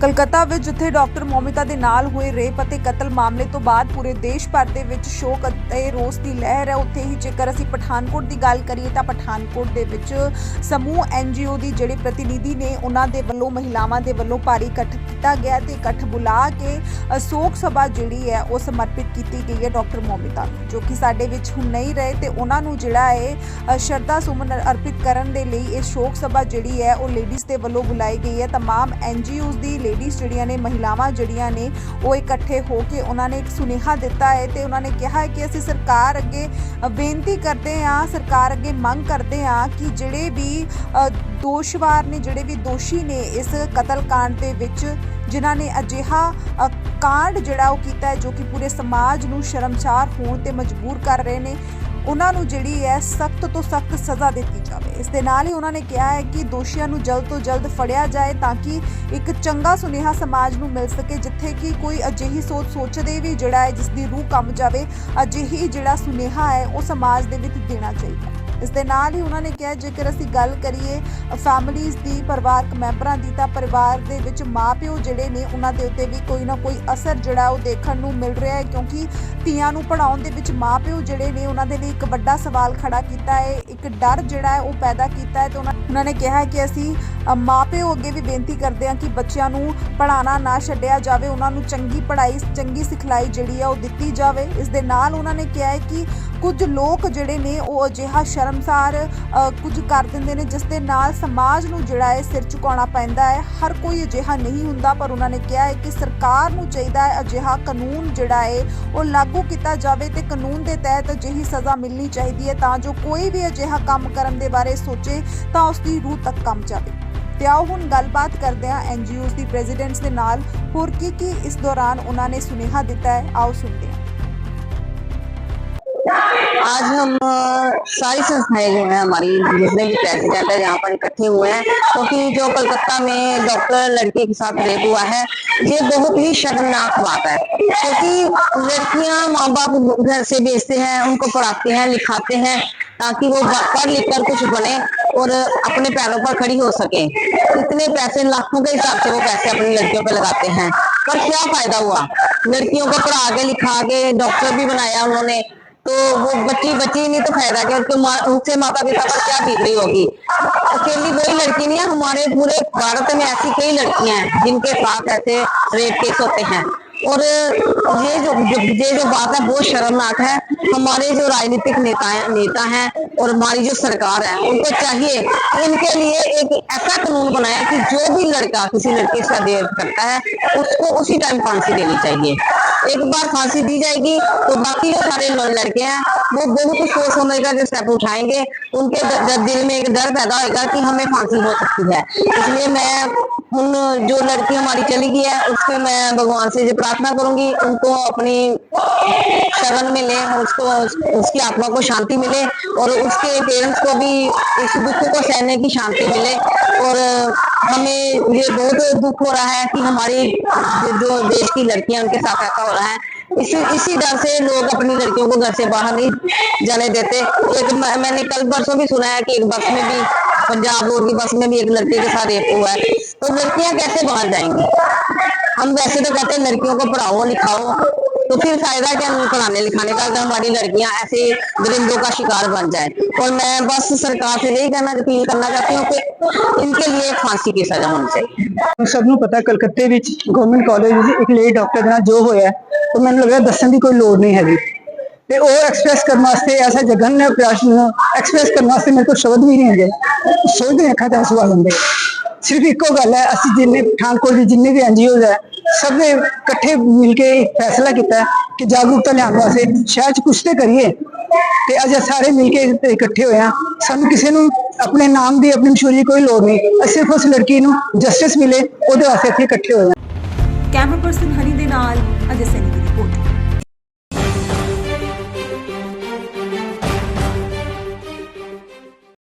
ਕਲਕੱਤਾ ਵਿੱਚ ਜਿੱਥੇ ਡਾਕਟਰ ਮੋਮਿਤਾ ਦੇ ਨਾਲ ਹੋਏ ਰੇਪ ਅਤੇ ਕਤਲ ਮਾਮਲੇ ਤੋਂ ਬਾਅਦ ਪੂਰੇ ਦੇਸ਼ ਭਰ ਦੇ ਵਿੱਚ ਸ਼ੋਕ ਅਤੇ ਰੋਸ ਦੀ ਲਹਿਰ ਹੈ ਉੱਥੇ ਹੀ ਜੇਕਰ ਅਸੀਂ ਪਠਾਨਕੋਟ ਦੀ ਗੱਲ ਕਰੀਏ ਤਾਂ ਪਠਾਨਕੋਟ ਦੇ ਵਿੱਚ ਸਮੂਹ ਐਨਜੀਓ ਦੀ ਜਿਹੜੇ ਪ੍ਰਤੀਨਿਧੀ ਨੇ ਉਹਨਾਂ ਦੇ ਵੱਲੋਂ ਮਹਿਲਾਵਾਂ ਦੇ ਵੱਲੋਂ ਭਾਰੀ ਇਕੱਠ ਕੀਤਾ ਗਿਆ ਤੇ ਇਕੱਠ ਬੁਲਾ ਕੇ ਅ, ਸ਼ੋਕ ਸਭਾ ਜਿਹੜੀ ਹੈ ਉਹ ਸਮਰਪਿਤ ਕੀਤੀ ਗਈ ਹੈ ਡਾਕਟਰ ਮੋਮਿਤਾ ਨੂੰ ਜੋ ਕਿ ਸਾਡੇ ਵਿੱਚ ਹੁਣ ਨਹੀਂ ਰਹੇ ਤੇ ਉਹਨਾਂ ਨੂੰ ਜਿਹੜਾ ਹੈ ਅ, ਸ਼ਰਧਾ ਸੁਮਨ ਅਰਪਿਤ ਕਰਨ ਦੇ ਲਈ ਇਹ ਸ਼ੋਕ ਸਭਾ ਜਿਹੜੀ ਹੈ ਉਹ ਲੇਡੀਜ਼ ਦੇ ਵੱਲੋਂ ਬੁਲਾਈ ਗਈ ਹੈ तमाम ਐਨਜੀਓਜ਼ ਦੀ ਲੇਡੀਜ਼ ਜਿਹੜੀਆਂ ਨੇ, ਮਹਿਲਾਵਾਂ ਜਿਹੜੀਆਂ ਨੇ, ਉਹ ਇਕੱਠੇ ਹੋ ਕੇ ਉਹਨਾਂ ਨੇ ਇੱਕ ਸੁਨੇਹਾ ਦਿੱਤਾ ਹੈ ਤੇ ਉਹਨਾਂ ਨੇ ਕਿਹਾ ਹੈ ਕਿ ਅਸੀਂ ਸਰਕਾਰ ਅੱਗੇ ਬੇਨਤੀ ਕਰਦੇ ਹਾਂ, ਸਰਕਾਰ ਅੱਗੇ ਮੰਗ ਕਰਦੇ ਹਾਂ ਕਿ ਜਿਹੜੇ ਵੀ ਦੋਸ਼ਵਾਰ ਨੇ, ਜਿਹੜੇ ਵੀ ਦੋਸ਼ੀ ਨੇ ਇਸ ਕਤਲकांड ਦੇ ਵਿੱਚ, ਜਿਨ੍ਹਾਂ ਨੇ ਅਜਿਹਾ ਕਾਂਡ ਜਿਹੜਾ ਉਹ ਕੀਤਾ ਜੋ ਕਿ ਪੂਰੇ ਸਮਾਜ ਨੂੰ ਸ਼ਰਮਸਾਰ ਹੋਣ ਤੇ ਮਜਬੂਰ ਕਰ ਰਹੇ ਨੇ ਉਹਨਾਂ ਨੂੰ ਜਿਹੜੀ ਹੈ ਸਖਤ ਤੋਂ ਸਖਤ ਸਜ਼ਾ ਦਿੱਤੀ ਜਾਵੇ। ਇਸ ਦੇ ਨਾਲ ਹੀ ਉਹਨਾਂ ਨੇ ਕਿਹਾ ਹੈ ਕਿ ਦੋਸ਼ੀਆਂ ਨੂੰ ਜਲਦ ਤੋਂ ਜਲਦ ਫੜਿਆ ਜਾਏ ਤਾਂ ਕਿ ਇੱਕ ਚੰਗਾ ਸੁਨੇਹਾ ਸਮਾਜ ਨੂੰ ਮਿਲ ਸਕੇ, ਜਿੱਥੇ ਕਿ ਕੋਈ ਅਜਿਹੀ ਸੋਚ ਸੋਚਦੇ ਵੀ ਜਿਹੜਾ ਹੈ ਜਿਸ ਦੀ ਰੂਹ ਕੰਬ ਜਾਵੇ, ਅਜਿਹੀ ਜਿਹੜਾ ਸੁਨੇਹਾ ਹੈ ਉਹ ਸਮਾਜ ਦੇ ਵਿੱਚ ਦੇਣਾ ਚਾਹੀਦਾ। ਇਸ ਦੇ ਨਾਲ ਹੀ ਉਹਨਾਂ ਨੇ ਕਿਹਾ ਜੇਕਰ ਅਸੀਂ ਗੱਲ ਕਰੀਏ ਫੈਮਿਲੀਜ਼ ਦੀ ਪਰਿਵਾਰਕ ਮੈਂਬਰਾਂ ਦੀ ਤਾਂ ਪਰਿਵਾਰ ਦੇ ਵਿੱਚ ਮਾਪਿਓ ਜਿਹੜੇ ਨੇ ਉਹਨਾਂ ਦੇ ਉੱਤੇ ਵੀ ਕੋਈ ਨਾ ਕੋਈ ਅਸਰ ਜਿਹੜਾ ਉਹ ਦੇਖਣ ਨੂੰ ਮਿਲ ਰਿਹਾ ਹੈ ਕਿਉਂਕਿ ਧੀਆਂ ਨੂੰ ਪੜਾਉਣ ਦੇ ਵਿੱਚ ਮਾਪਿਓ ਜਿਹੜੇ ਨੇ ਉਹਨਾਂ ਦੇ ਲਈ ਇੱਕ ਵੱਡਾ ਸਵਾਲ ਖੜਾ ਕੀਤਾ ਹੈ ਇੱਕ ਡਰ ਜਿਹੜਾ ਹੈ ਉਹ ਪੈਦਾ ਕੀਤਾ ਹੈ ਤੇ ਉਹਨਾਂ ਉਹਨਾਂ ਨੇ ਕਿਹਾ ਕਿ ਅਸੀਂ ਅ, ਮਾਪਿਓ ਅੱਗੇ ਵੀ ਬੇਨਤੀ ਕਰਦੇ ਹਾਂ ਕਿ ਬੱਚਿਆਂ ਨੂੰ ਪੜਾਉਣਾ ਨਾ ਛੱਡਿਆ ਜਾਵੇ ਉਹਨਾਂ ਨੂੰ ਚੰਗੀ ਪੜ੍ਹਾਈ ਚੰਗੀ ਸਿਖਲਾਈ ਜਿਹੜੀ ਹੈ ਉਹ ਦਿੱਤੀ ਜਾਵੇ। ਇਸ ਦੇ ਨਾਲ ਉਹਨਾਂ ਨੇ ਕਿਹਾ ਹੈ ਕਿ ਕੁਝ ਲੋਕ ਜਿਹੜੇ ਨੇ ਉਹ ਅਜਿਹਾ ਸ਼ਰਮਸਾਰ ਕੁਝ ਕਰ ਦਿੰਦੇ ਨੇ, ਜਿਸ ਦੇ ਨਾਲ ਸਮਾਜ ਨੂੰ ਜਿਹੜਾ ਹੈ ਸਿਰ ਝੁਕਾਉਣਾ ਪੈਂਦਾ ਹੈ। ਹਰ ਕੋਈ ਅਜਿਹਾ ਨਹੀਂ ਹੁੰਦਾ, ਪਰ ਉਹਨਾਂ ਨੇ ਕਿਹਾ ਹੈ ਕਿ ਸਰਕਾਰ ਨੂੰ ਚਾਹੀਦਾ ਹੈ ਅਜਿਹਾ ਕਾਨੂੰਨ ਜਿਹੜਾ ਹੈ, ਉਹ ਲਾਗੂ ਕੀਤਾ ਜਾਵੇ ਤੇ ਕਾਨੂੰਨ ਦੇ ਤਹਿਤ ਅਜਿਹੀ ਸਜ਼ਾ ਮਿਲਣੀ ਚਾਹੀਦੀ ਹੈ ਤਾਂ ਜੋ ਕੋਈ ਵੀ ਅਜਿਹਾ ਕੰਮ ਕਰਨ ਦੇ ਬਾਰੇ ਸੋਚੇ ਤਾਂ ਉਸ ਦੀ ਰੂਹ ਤੱਕ ਕੰਮ ਜਾਵੇ। ਤੇ ਆਓ ਹੁਣ ਗੱਲਬਾਤ ਕਰਦੇ ਹਾਂ ਐਨਜੀਓਜ਼ ਦੀ ਪ੍ਰੈਜ਼ੀਡੈਂਟਸ ਦੇ ਨਾਲ। ਹੋਰ ਕੀ ਕੀ ਇਸ ਦੌਰਾਨ ਉਹਨਾਂ ਨੇ ਸੁਨੇਹਾ ਦਿੱਤਾ ਹੈ? ਆਓ ਸੁਣਦੇ ਹਾਂ। आज हम सारी संस्थाएँ जो है हमारी, जितने भी प्रेसिडेंट है यहाँ पर इकट्ठे हुए हैं, क्योंकि तो जो कलकत्ता में डॉक्टर लड़के के साथ रेप हुआ है, ये बहुत ही शर्मनाक बात है। क्योंकि तो लड़कियाँ माँ बाप घर से भेजते हैं, उनको पढ़ाते हैं, लिखाते हैं, ताकि वो पढ़, लिख कर कुछ बने और अपने पैरों पर खड़ी हो सके। इतने पैसे लाखों के हिसाब से वो पैसे अपनी लड़कियों पे लगाते हैं। पर क्या फ़ायदा हुआ? लड़कियों को पढ़ा के, लिखा के डॉक्टर भी बनाया उन्होंने। तो वो बच्ची बच्ची नहीं तो फायदा क्या उसके माँ उससे माता पिता पर क्या बीत रही होगी अकेली वही लड़की नहीं है हमारे पूरे भारत में ऐसी कई लड़कियां हैं जिनके साथ ऐसे रेप केस होते हैं और ये जो जो- ये जो बात है बहुत शर्मनाक है हमारे जो राजनीतिक नेता हैं नेता हैं और हमारी जो सरकार है उनको चाहिए कि इनके लिए एक ऐसा कानून बनाए कि जो भी लड़का किसी लड़के से रेप करता है उसको उसी टाइम फांसी देनी चाहिए एक बार फांसी दी जाएगी तो बाकी जो सारे लड़के हैं, वो बहुत सोच समझ कर स्टेप उठाएँगे। उनके दिल में एक डर पैदा होगा कि हमें फांसी हो सकती है। इसलिए मैं उन जो लड़की हमारी चली गई है उसके मैं भगवान से प्रार्थना करूँगी, उनको अपनी शरण मिले, उसको, उसकी आत्मा को शांति मिले, और उसके पेरेंट्स को भी इस दुख को सहने की शांति मिले। और हमें ये बहुत दुख हो रहा है कि हमारी जो देश की लड़कियाँ उनके साथ ऐसा हो रहा है। इसी इसी डर से लोग अपनी लड़कियों को घर से बाहर नहीं जाने देते। एक मैंने कल परसों भी सुना है कि एक बस में भी, पंजाब रोड की बस में भी एक लड़के के साथ रेप हुआ है। तो लड़कियाँ कैसे बाहर जाएँगी? हम वैसे तो कहते हैं, लड़कियों को पढ़ाओ, लिखाओ। तो फिर फायदा क्या नहीं पढ़ाने लिखाने का अगर हमारी लड़कियां ऐसे दरिंदों का शिकार बन जाए और मैं बस सरकार से यही कहना अपील करना चाहती हूँ कि इनके लिए फांसी की सजा होनी चाहिए ਸਭ ਨੂੰ ਪਤਾ ਕਲਕੱਤੇ ਵਿੱਚ ਗਵਰਨਮੈਂਟ ਕਾਲਜ ਵਿੱਚ ਇੱਕ ਲੇਡੀ ਡਾਕਟਰ ਦੇ ਨਾਲ ਜੋ ਹੋਇਆ ਉਹ ਮੈਨੂੰ ਲੱਗਦਾ ਦੱਸਣ ਦੀ ਕੋਈ ਲੋੜ ਨਹੀਂ ਹੈਗੀ ਤੇ ਉਹ ਐਕਸਪ੍ਰੈਸ ਕਰਨ ਵਾਸਤੇ ਐਸਾ ਜਗਨ ਪ੍ਰਸ਼ਨ ਐਕਸਪ੍ਰੈਸ ਕਰਨ ਵਾਸਤੇ ਮੇਰੇ ਕੋਲ ਸ਼ਬਦ ਵੀ ਨਹੀਂ ਹੈਗੇ ਸੋਚਦੇ ਅੱਖਾਂ ਤੇ ਆਂਸੂ ਆ ਜਾਂਦੇ ਸਿਰਫ ਇੱਕੋ ਗੱਲ ਹੈ ਅਸੀਂ ਜਿੰਨੇ ਪਠਾਨਕੋਟ ਦੇ ਜਿੰਨੇ ਵੀ ਐਨਜੀਓਜ਼ ਹੈ ਸਭ ਨੇ ਇਕੱਠੇ ਮਿਲ ਕੇ ਫੈਸਲਾ ਕੀਤਾ ਕਿ ਜਾਗਰੂਕਤਾ ਲਿਆਉਣ ਵਾਸਤੇ ਸ਼ਹਿਰ ਚ ਕੁਛ ਤੇ ਕਰੀਏ। ਤੇ ਅੱਜ ਇਹ ਸਾਰੇ ਮਿਲ ਕੇ ਇਕੱਠੇ ਹੋਏ ਆ ਸਾਨੂੰ ਕਿਸੇ ਨੂੰ ਆਪਣੇ ਨਾਮ ਦੀ, ਆਪਣੀ ਮਸ਼ਹੂਰੀ ਕੋਈ ਲੋੜ ਨਹੀਂ। ਸਿਰਫ ਉਸ ਲੜਕੀ ਨੂੰ ਜਸਟਿਸ ਮਿਲੇ, ਉਹਦੇ ਵਾਸਤੇ ਇੱਥੇ ਇਕੱਠੇ ਹੋਏ ਆ ਕੈਮਰਾ ਪਰਸਨ ਹਨੀ ਦੇ ਨਾਲ ਅਜੇ ਸੈਨੀ ਦੀ ਰਿਪੋਰਟ